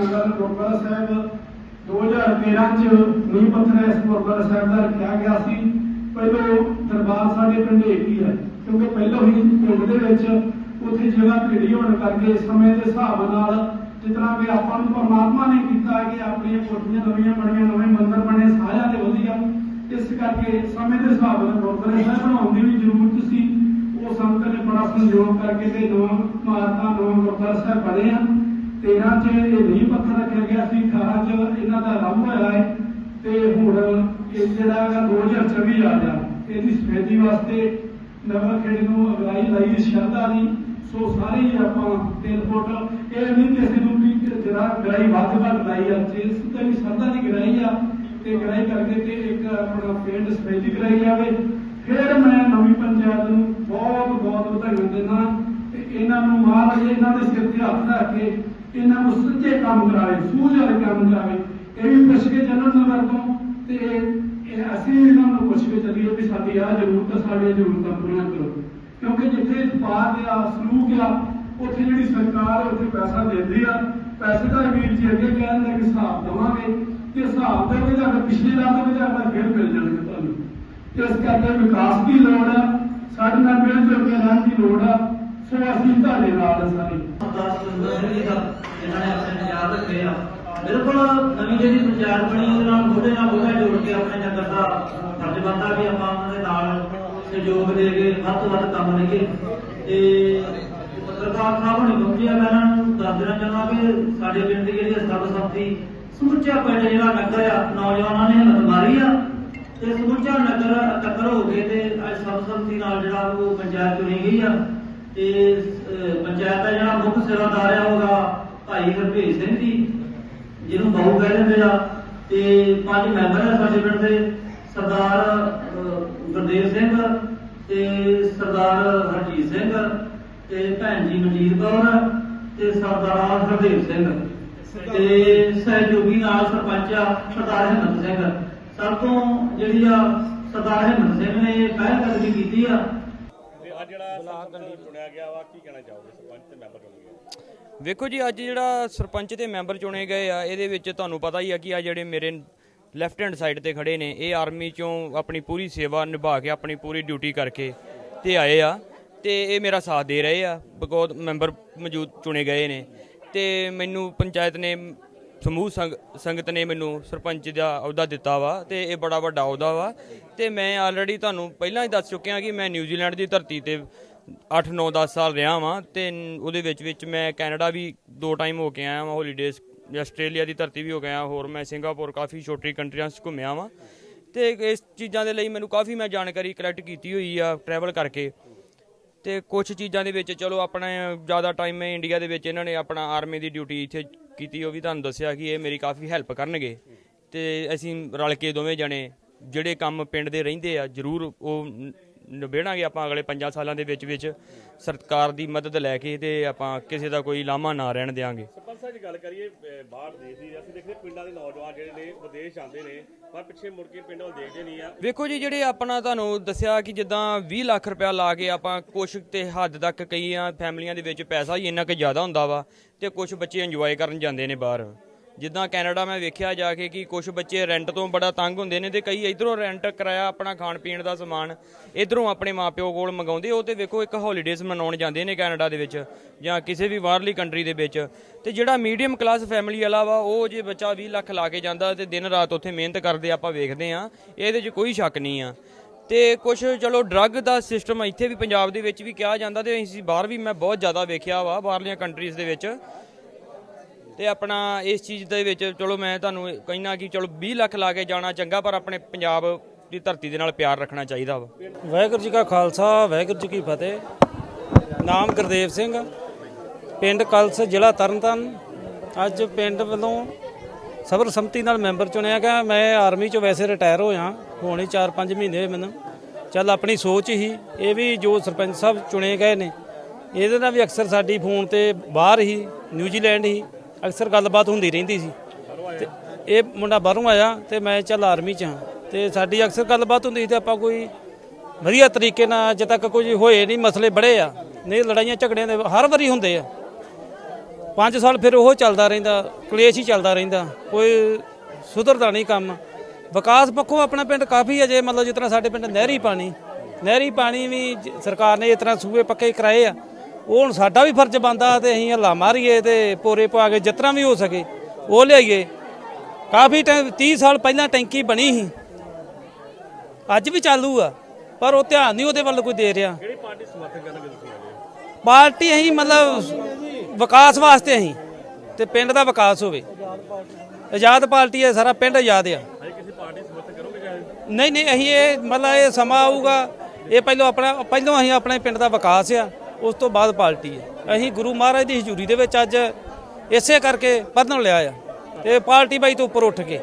ਗੁਰਦੁਆਰਾ ਸਾਹਿਬ 2013 ਚ ਨੀਂਹ ਪੱਥਰ ਇਸ ਗੁਰਦੁਆਰਾ ਸਾਹਿਬ ਦਾ ਰੱਖਿਆ ਗਿਆ ਸੀ। ਪਹਿਲੋਂ ਦਰਬਾਰ ਸਾਡੇ ਪਿੰਡ ਇੱਕ ਹੈ ਕਿਉਂਕਿ ਪਹਿਲੋਂ ਹੀ ਪਿੰਡ ਦੇ ਵਿੱਚ ਉੱਥੇ ਜਗ੍ਹਾ ਭੇੜੀ ਹੋਣ ਕਰਕੇ ਸਮੇਂ ਦੇ ਹਿਸਾਬ ਨਾਲ ਜਿਸ ਕਿ ਆਪਾਂ ਨੂੰ ਪਰਮਾਤਮਾ ਨੇ ਕੀਤਾ ਕਿ ਆਪਣੀਆਂ ਕੋਠੀਆਂ ਨਵੀਆਂ ਬਣੀਆਂ, ਨਵੇਂ ਮੰਦਰ ਬਣੇ, ਸਾਰਿਆਂ ਦੇ ਵਧੀਆ। ਇਸ ਕਰਕੇ ਸਮੇਂ ਦੇ ਹਿਸਾਬ ਨਾਲ ਗੁਰਦੁਆਰਾ ਸਾਹਿਬ ਬਣਾਉਣ ਦੀ ਵੀ ਜ਼ਰੂਰਤ ਸੀ। ਉਹ ਸੰਗਤ ਨੇ ਬੜਾ ਸੰਯੋਗ ਕਰਕੇ ਤੇ ਨਵਾਂ ਮਾਰਤਾ, ਨਵਾਂ ਗੁਰਦੁਆਰਾ ਸਾਹਿਬ ਬਣੇ ਆ 13 ਚ ਇਹ ਨਹੀਂ ਪੱਥਰ ਰੱਖਿਆ ਗਿਆ ਸੀ 18 ਚ ਇਹਨਾਂ ਦਾ ਆਰੰਭ ਹੋਇਆ ਹੈ ਤੇ ਹੁਣ ਇਹ ਜਿਹੜਾ ਹੈਗਾ 2024 ਆ ਗਿਆ। ਇਹਦੀ ਸਫੈਦੀ ਵਾਸਤੇ ਨਵਾਂ ਖੇਡ ਨੂੰ ਅਗਵਾਈ ਲਈ ਸ਼ਰਧਾ ਦੀ ਸੋ ਸਾਰੇ ਹੀ ਆਪਾਂ ਤਿੰਨ ਫੁੱਟ, ਇਹ ਨਹੀਂ ਕਿਸੇ ਨੂੰ ਵੀ ਜਿਹੜਾ ਗਰਾਈ ਵੱਧ ਵੱਧ ਲਾਈ ਆ ਜਿਸ ਤੇ ਵੀ ਸ਼ਰਧਾ ਦੀ ਗਰਾਈ ਆ, ਤੇ ਗਰਾਈ ਕਰਕੇ ਤੇ ਇੱਕ ਆਪਣਾ ਪਿੰਡ ਸਫੈਦੀ ਕਰਾਈ ਜਾਵੇ। ਫਿਰ ਮੈਂ ਨਵੀਂ ਪੰਚਾਇਤ ਨੂੰ ਬਹੁਤ ਬਹੁਤ ਵਧਾਈਆਂ ਦਿੰਦਾ ਤੇ ਇਹਨਾਂ ਨੂੰ ਮਹਾਰਾਜ ਇਹਨਾਂ ਦੇ ਸਿਰ ਤੇ ਹੱਥ ਰੱਖ ਕੇ ਇਹਨਾਂ ਨੂੰ ਸੱਚੇ ਕੰਮ ਕਰਾਵੇ, ਸੂਝ ਵਾਲੇ ਕੰਮ ਕਰਾਵੇ। ਇਹ ਵੀ ਪੁੱਛ ਕੇ ਚੱਲਣ ਨਗਰ ਤੋਂ ਤੇ ਅਸੀਂ ਇਹਨਾਂ ਨੂੰ ਪੁੱਛ ਕੇ ਚੱਲੀਏ ਵੀ ਸਾਡੀ ਆ ਜ਼ਰੂਰਤ ਸਾਡੀਆਂ ਜ਼ਰੂਰਤਾਂ ਪੂਰੀਆਂ ਕਰੋ। ਕਿਉਂਕਿ ਜਿੱਥੇ ਇਤਫਾਕ ਆ, ਸਲੂਕ ਆ, ਉੱਥੇ ਜਿਹੜੀ ਸਰਕਾਰ ਉੱਥੇ ਪੈਸਾ ਦਿੰਦੀ ਆ, ਪੈਸੇ ਦਾ ਵੀਰ ਜੀ ਅੱਗੇ ਕਹਿੰਦੇ ਕਿ ਹਿਸਾਬ ਦਵਾਂਗੇ। ਤੇ ਹਿਸਾਬ ਦੇ ਵਿੱਚ ਅਗਰ ਪਿਛਲੇ ਰਾਤ ਵਿੱਚ ਅਗਰ ਫਿਰ ਮਿਲ ਜਾਣਗੇ ਤੁਹਾਨੂੰ। ਇਸ ਕਰਕੇ ਵਿਕਾਸ ਦੀ ਲੋੜ ਆ, ਸਾਡੇ ਨਾਲ ਮਿਲ ਜੁਲ ਕੇ ਰਹਿਣ ਦੀ ਲੋੜ ਆ। ਸੋ ਅਸੀਂ ਤੁਹਾਡੇ ਨਾਲ ਸਾਰੇ। ਜਿਨ੍ਹਾਂ ਨੇ ਆਪਣੇ ਵਿਚਾਰ ਰੱਖੇ ਆ ਬਿਲਕੁਲ ਨਵੀਂ ਜਿਹੜੀ ਵਿਚਾਰ ਬਣੀ ਉਹਦੇ ਨਾਲ ਮੋਢੇ ਨਾਲ ਮੋਢਾ ਜੋੜ ਕੇ ਆਪਣੇ ਨਗਰ ਦਾ ਫਰਜ਼ ਬਣਦਾ ਵੀ ਆਪਾਂ ਉਹਨਾਂ ਦੇ ਨਾਲ ਸਹਿਯੋਗ ਦੇ ਕੇ ਵੱਧ ਤੋਂ ਵੱਧ ਕੰਮ ਲਈਏ ਤੇ ਪੱਤਰਕਾਰ ਸਾਹਿਬ ਹੁਣੇ ਪਹੁੰਚੇ ਮੈਂ ਇਹਨਾਂ ਨੂੰ ਦੱਸ ਦੇਣਾ ਚਾਹੁੰਦਾ ਕਿ ਸਾਡੇ ਪਿੰਡ ਦੀ ਜਿਹੜੀ ਸਰਬ ਸੰਮਤੀ ਸਮੁੱਚਾ ਪਿੰਡ ਜਿਹੜਾ ਨਗਰ ਆ ਨੌਜਵਾਨਾਂ ਨੇ ਹਿੰਮਤ ਮਾਰੀ ਆ ਤੇ ਸਮੁੱਚਾ ਨਗਰ ਇਕੱਤਰ ਹੋ ਕੇ ਤੇ ਅੱਜ ਸਰਬ ਸੰਮਤੀ ਨਾਲ ਜਿਹੜਾ ਉਹ ਪੰਚਾਇਤ ਚੁਣੀ ਗਈ ਆ। ਤੇ ਪੰਚਾਇਤ ਦਾ ਜਿਹੜਾ ਮੁੱਖ ਸੇਵਾਦਾਰ ਆ, ਉਹਦਾ ਭਾਈ ਹਰਭੇਜ ਸਿੰਘ ਜੀ, ਜਿਹਨੂੰ ਬਹੁ ਕਹਿ ਦਿੰਦੇ ਆ। ਤੇ ਪੰਜ ਮੈਂਬਰ ਆ ਸਾਡੇ ਪਿੰਡ ਦੇ, ਸਰਦਾਰ ਗੁਰਦੇਵ ਸਿੰਘ ਤੇ ਸਰਦਾਰ ਹਰਜੀਤ ਸਿੰਘ ਤੇ ਭੈਣ ਜੀ ਮਨਜੀਤ ਕੌਰ ਤੇ ਸਰਦਾਰ ਹਰਦੇਵ ਸਿੰਘ। ਤੇ ਸਹਿਯੋਗੀ ਨਾਲ ਸਰਪੰਚ ਆ ਸਰਦਾਰ ਹਿੰਮਤ ਸਿੰਘ। ਸਭ ਤੋਂ ਜਿਹੜੀ ਆ ਸਰਦਾਰ ਹਿੰਮਤ ਸਿੰਘ ਨੇ ਪਹਿਲ ਕਦਮੀ ਕੀਤੀ ਆ ਜਿਹੜਾ ਸਰਪੰਚ ਚੁਣਿਆ ਗਿਆ ਵਾ ਕੀ ਕਹਿਣਾ ਚਾਹੋਗੇ? ਸਰਪੰਚ ਤੇ ਮੈਂਬਰ ਚੁਣੇ ਗਏ ਵੇਖੋ ਜੀ ਅੱਜ ਜਿਹੜਾ ਸਰਪੰਚ ਤੇ ਮੈਂਬਰ ਚੁਣੇ ਗਏ ਆ ਇਹਦੇ ਵਿੱਚ ਤੁਹਾਨੂੰ ਪਤਾ ਹੀ ਆ ਕਿ ਆ ਜਿਹੜੇ ਮੇਰੇ ਲੈਫਟ ਹੈਂਡ ਸਾਈਡ ਤੇ ਖੜੇ ਨੇ ਇਹ ਆਰਮੀ ਚੋਂ ਆਪਣੀ ਪੂਰੀ ਸੇਵਾ ਨਿਭਾ ਕੇ ਆਪਣੀ ਪੂਰੀ ਡਿਊਟੀ ਕਰਕੇ ਤੇ ਆਏ ਆ ਤੇ ਇਹ ਮੇਰਾ ਸਾਥ ਦੇ ਰਹੇ ਆ ਬਕੌਤ ਮੈਂਬਰ ਮੌਜੂਦ ਚੁਣੇ ਗਏ ਨੇ। ਤੇ ਮੈਨੂੰ ਪੰਚਾਇਤ ਨੇ ਸਮੂਹ ਸੰਗ- ਸੰਗਤ ਨੇ ਮੈਨੂੰ ਸਰਪੰਚ ਦਾ ਅਹੁਦਾ ਦਿੱਤਾ ਵਾ ਤੇ ਇਹ ਬੜਾ ਵੱਡਾ ਅਹੁਦਾ ਵਾ ਤੇ ਮੈਂ ਆਲਰੇਡੀ ਤੁਹਾਨੂੰ ਪਹਿਲਾਂ ਹੀ ਦੱਸ ਚੁੱਕਿਆ ਕਿ ਮੈਂ ਨਿਊਜ਼ੀਲੈਂਡ ਦੀ ਧਰਤੀ ਤੇ 8 9 10 ਸਾਲ ਰਿਹਾ ਵਾਂ ਤੇ ਉਹਦੇ ਵਿੱਚ ਵਿੱਚ ਮੈਂ ਕੈਨੇਡਾ ਵੀ ਦੋ ਟਾਈਮ ਹੋ ਕੇ ਆਇਆ ਵਾਂ ਹੌਲੀਡੇਜ਼ ਆਸਟ੍ਰੇਲੀਆ ਦੀ ਧਰਤੀ ਵੀ ਹੋ ਗਿਆ ਹੋਰ ਮੈਂ ਸਿੰਗਾਪੁਰ ਕਾਫੀ ਛੋਟੀ ਕੰਟਰੀਆਂ 'ਚ ਘੁੰਮਿਆ ਵਾਂ ਤੇ ਇਸ ਚੀਜ਼ਾਂ ਦੇ ਲਈ ਮੈਨੂੰ ਕਾਫੀ ਮੈਂ ਜਾਣਕਾਰੀ ਕਲੈਕਟ ਕੀਤੀ ਹੋਈ ਆ ਟਰੈਵਲ ਕਰਕੇ ਤੇ ਕੁਝ ਚੀਜ਼ਾਂ ਦੇ ਵਿੱਚ ਚਲੋ ਆਪਣਾ ਜ਼ਿਆਦਾ ਟਾਈਮ ਮੈਂ ਇੰਡੀਆ ਦੇ ਵਿੱਚ ਇਹਨਾਂ ਨੇ ਆਪਣਾ ਆਰਮੀ ਦੀ ਡਿਊਟੀ ਇੱਥੇ ਕੀਤੀ, ਉਹ ਵੀ ਤੁਹਾਨੂੰ ਦੱਸਿਆ ਕਿ ਇਹ ਮੇਰੀ ਕਾਫੀ ਹੈਲਪ ਕਰਨਗੇ ਤੇ ਅਸੀਂ ਰਲ ਕੇ ਦੋਵੇਂ ਜਣੇ ਜਿਹੜੇ ਕੰਮ ਪਿੰਡ ਦੇ ਰਹਿੰਦੇ ਆ ਜ਼ਰੂਰ ਉਹ ਨਿਬੇੜਾਂਗੇ ਆਪਾਂ ਅਗਲੇ 5 ਸਾਲਾਂ ਦੇ ਵਿੱਚ ਵਿੱਚ ਸਰਕਾਰ ਦੀ ਮਦਦ ਲੈ ਕੇ ਤੇ ਆਪਾਂ ਕਿਸੇ ਦਾ ਕੋਈ ਲਾਮਾ ਨਾ ਰਹਿਣ ਦੇਵਾਂਗੇ ਸਰਪੰਚ ਸਾਹਿਬ ਜੀ ਗੱਲ ਕਰੀਏ ਬਾਹਰ ਦੇਸ਼ ਦੀ ਅਸੀਂ ਦੇਖਦੇ ਪਿੰਡਾਂ ਦੇ ਨੌਜਵਾਨ ਜਿਹੜੇ ਨੇ ਵਿਦੇਸ਼ ਜਾਂਦੇ ਨੇ ਪਰ ਪਿੱਛੇ ਮੁੜ ਕੇ ਪਿੰਡ ਵੱਲ ਦੇਖਦੇ ਨਹੀਂ ਆ। ਵੇਖੋ ਜੀ ਜਿਹੜੇ ਆਪਣਾ ਤੁਹਾਨੂੰ ਦੱਸਿਆ ਕਿ ਜਿੱਦਾਂ 20 ਲੱਖ ਰੁਪਇਆ ਲਾ ਕੇ ਆਪਾਂ ਕੁਛ ਤੇ ਹੱਦ ਤੱਕ ਕਈਆਂ ਫੈਮਲੀਆਂ ਦੇ ਵਿੱਚ ਪੈਸਾ ਹੀ ਇੰਨਾ ਕੁ ਜ਼ਿਆਦਾ ਹੁੰਦਾ ਵਾ ਤੇ ਕੁਝ ਬੱਚੇ ਇੰਜੋਏ ਕਰਨ ਜਾਂਦੇ ਨੇ ਬਾਹਰ। ਜਿੱਦਾਂ ਕੈਨੇਡਾ ਮੈਂ ਵੇਖਿਆ ਜਾ ਕੇ ਕਿ ਕੁਝ ਬੱਚੇ ਰੈਂਟ ਤੋਂ ਬੜਾ ਤੰਗ ਹੁੰਦੇ ਨੇ ਤੇ ਕਈ ਇਧਰੋਂ ਰੈਂਟ ਕਰਾਇਆ ਆਪਣਾ ਖਾਣ ਪੀਣ ਦਾ ਸਮਾਨ, ਇਧਰੋਂ ਆਪਣੇ ਮਾਪਿਓ ਕੋਲ ਮੰਗਾਉਂਦੇ, ਉਹ ਤੇ ਵੇਖੋ ਇੱਕ ਹੌਲੀਡੇਜ਼ ਮਨਾਉਣ ਜਾਂਦੇ ਨੇ ਕੈਨੇਡਾ ਦੇ ਵਿੱਚ ਜਾਂ ਕਿਸੇ ਵੀ ਬਾਹਰਲੀ ਕੰਟਰੀ ਦੇ ਵਿੱਚ। ਤੇ ਜਿਹੜਾ ਮੀਡੀਅਮ ਕਲਾਸ ਫੈਮਿਲੀ ਵਾਲਾ ਵਾ, ਉਹ ਜੇ ਬੱਚਾ 20 ਲੱਖ ਲਾ ਕੇ ਜਾਂਦਾ ਤੇ ਦਿਨ ਰਾਤ ਉੱਥੇ ਮਿਹਨਤ ਕਰਦੇ ਆਪਾਂ ਵੇਖਦੇ ਆ ਇਹਦੇ 'ਚ ਕੋਈ ਸ਼ੱਕ ਨਹੀਂ ਆ। ਤੇ ਕੁਝ ਚਲੋ ਡਰੱਗ ਦਾ ਸਿਸਟਮ ਇੱਥੇ ਵੀ ਪੰਜਾਬ ਦੇ ਵਿੱਚ ਵੀ ਕਿਹਾ ਜਾਂਦਾ ਤੇ ਅਸੀਂ ਬਾਹਰ ਵੀ ਮੈਂ ਬਹੁਤ ਜ਼ਿਆਦਾ ਵੇਖਿਆ ਵਾ, ਬਾਹਰਲੀਆਂ ਕੰਟਰੀਜ਼ ਦੇ ਵਿੱਚ। ਤੇ ਆਪਣਾ ਇਸ ਚੀਜ਼ ਦੇ ਵਿੱਚ ਚਲੋ ਮੈਂ ਤੁਹਾਨੂੰ ਕਹਿਣਾ ਕਿ ਚਲੋ 20 ਲੱਖ ਲਾ ਕੇ ਜਾਣਾ ਚੰਗਾ, ਪਰ ਆਪਣੇ ਪੰਜਾਬ ਦੀ ਧਰਤੀ ਦੇ ਨਾਲ ਪਿਆਰ ਰੱਖਣਾ ਚਾਹੀਦਾ ਵਾ। ਵਾਹਿਗੁਰੂ ਜੀ ਕਾ ਖਾਲਸਾ, ਵਾਹਿਗੁਰੂ ਜੀ ਕੀ ਫਤਿਹ। ਨਾਮ ਗੁਰਦੇਵ ਸਿੰਘ, ਪਿੰਡ ਕਲਸ, ਜ਼ਿਲ੍ਹਾ ਤਰਨਤਾਰਨ। ਅੱਜ ਪਿੰਡ ਵੱਲੋਂ ਸਬਰ ਸੰਮਤੀ ਨਾਲ ਮੈਂਬਰ ਚੁਣਿਆ ਗਿਆ। ਮੈਂ ਆਰਮੀ ਚੋਂ ਵੈਸੇ ਰਿਟਾਇਰ ਹੋਇਆ, ਹੋਣੇ 4-5 ਮਹੀਨੇ ਹੋਏ ਮੈਨੂੰ। ਚੱਲ ਆਪਣੀ ਸੋਚ ਹੀ, ਇਹ ਵੀ ਜੋ ਸਰਪੰਚ ਸਾਹਿਬ ਚੁਣੇ ਗਏ ਨੇ। ਇਹਦੇ ਨਾਲ ਵੀ ਅਕਸਰ ਸਾਡੀ ਫੋਨ ਤੇ ਬਾਹਰ ਹੀ, ਨਿਊਜ਼ੀਲੈਂਡ ਹੀ ਅਕਸਰ ਗੱਲਬਾਤ ਹੁੰਦੀ ਰਹਿੰਦੀ ਸੀ। ਤੇ ਇਹ ਮੁੰਡਾ ਬਾਹਰੋਂ ਆਇਆ ਤੇ ਮੈਂ ਚੱਲ ਆਰਮੀ ਚ ਹਾਂ। ਤੇ ਸਾਡੀ ਅਕਸਰ ਗੱਲਬਾਤ ਹੁੰਦੀ ਸੀ ਤੇ ਆਪਾਂ ਕੋਈ ਵਧੀਆ ਤਰੀਕੇ ਨਾਲ ਅਜੇ ਤੱਕ ਕੋਈ ਹੋਏ ਨਹੀਂ, ਮਸਲੇ ਬੜੇ ਆ। ਨਹੀਂ, ਲੜਾਈਆਂ ਝਗੜਿਆਂ ਦੇ ਹਰ ਵਾਰੀ ਹੁੰਦੇ ਆ। 5 ਸਾਲ ਫਿਰ ਉਹ ਚੱਲਦਾ ਰਹਿੰਦਾ, ਕਲੇਸ਼ ਹੀ ਚੱਲਦਾ ਰਹਿੰਦਾ। ਕੋਈ ਸੁਧਰਦਾ ਨਹੀਂ ਕੰਮ। ਵਿਕਾਸ ਪੱਖੋਂ ਆਪਣਾ ਪਿੰਡ ਕਾਫੀ ਅਜੇ ਮਤਲਬ ਜਿਸ ਤਰ੍ਹਾਂ ਸਾਡੇ ਪਿੰਡ ਨਹਿਰੀ ਪਾਣੀ। ਨਹਿਰੀ ਪਾਣੀ ਵੀ ਸਰਕਾਰ ਨੇ ਇਸ ਤਰ੍ਹਾਂ ਸੂਏ ਪੱਕੇ ਕਰਾਏ ਆ। ਉਹ ਹੁਣ ਸਾਡਾ ਵੀ ਫਰਜ਼ ਬਣਦਾ ਤੇ ਅਸੀਂ ਹੱਲਾ ਮਾਰੀਏ ਤੇ ਪੋਰੇ ਪਾ ਕੇ ਜਿਤਨਾ ਵੀ ਹੋ ਸਕੇ ਉਹ ਲਿਆਈਏ। ਕਾਫੀ ਟਾਈਮ 30 ਸਾਲ ਪਹਿਲਾਂ ਟੈਂਕੀ ਬਣੀ ਸੀ। ਅੱਜ ਵੀ ਚਾਲੂ ਆ ਪਰ ਉਹ ਧਿਆਨ ਨਹੀਂ ਉਹਦੇ ਵੱਲ ਕੋਈ ਦੇ ਰਿਹਾ। ਕਿਹੜੀ ਪਾਰਟੀ ਸਮਰਥਨ ਕਰਨਗੇ ਤੁਸੀਂ ਅੱਜ ਪਾਰਟੀ ਅਸੀਂ ਮਤਲਬ ਵਿਕਾਸ ਵਾਸਤੇ ਅਸੀਂ ਤੇ ਪਿੰਡ ਦਾ ਵਿਕਾਸ ਹੋਵੇ। ਆਜ਼ਾਦ ਪਾਰਟੀ ਹੈ ਸਾਰਾ ਪਿੰਡ ਆਜ਼ਾਦ ਆ। ਨਹੀਂ ਨਹੀਂ ਅਸੀਂ ਇਹ ਮਤਲਬ ਇਹ ਸਮਾਂ ਆਊਗਾ। ਇਹ ਪਹਿਲਾਂ ਆਪਣਾ ਪਹਿਲਾਂ ਅਸੀਂ ਆਪਣੇ ਪਿੰਡ ਦਾ ਵਿਕਾਸ ਆ। ਉਸ ਤੋਂ ਬਾਅਦ ਪਾਰਟੀ ਹੈ। ਅਸੀਂ ਗੁਰੂ ਮਹਾਰਾਜ ਦੀ ਹਜ਼ੂਰੀ ਦੇ ਵਿੱਚ ਅੱਜ ਇਸੇ ਕਰਕੇ ਪੜਨ ਲਿਆ ਆ। ਤੇ ਪਾਰਟੀ ਬਾਈ ਤੋਂ ਉੱਪਰ ਉੱਠ ਕੇ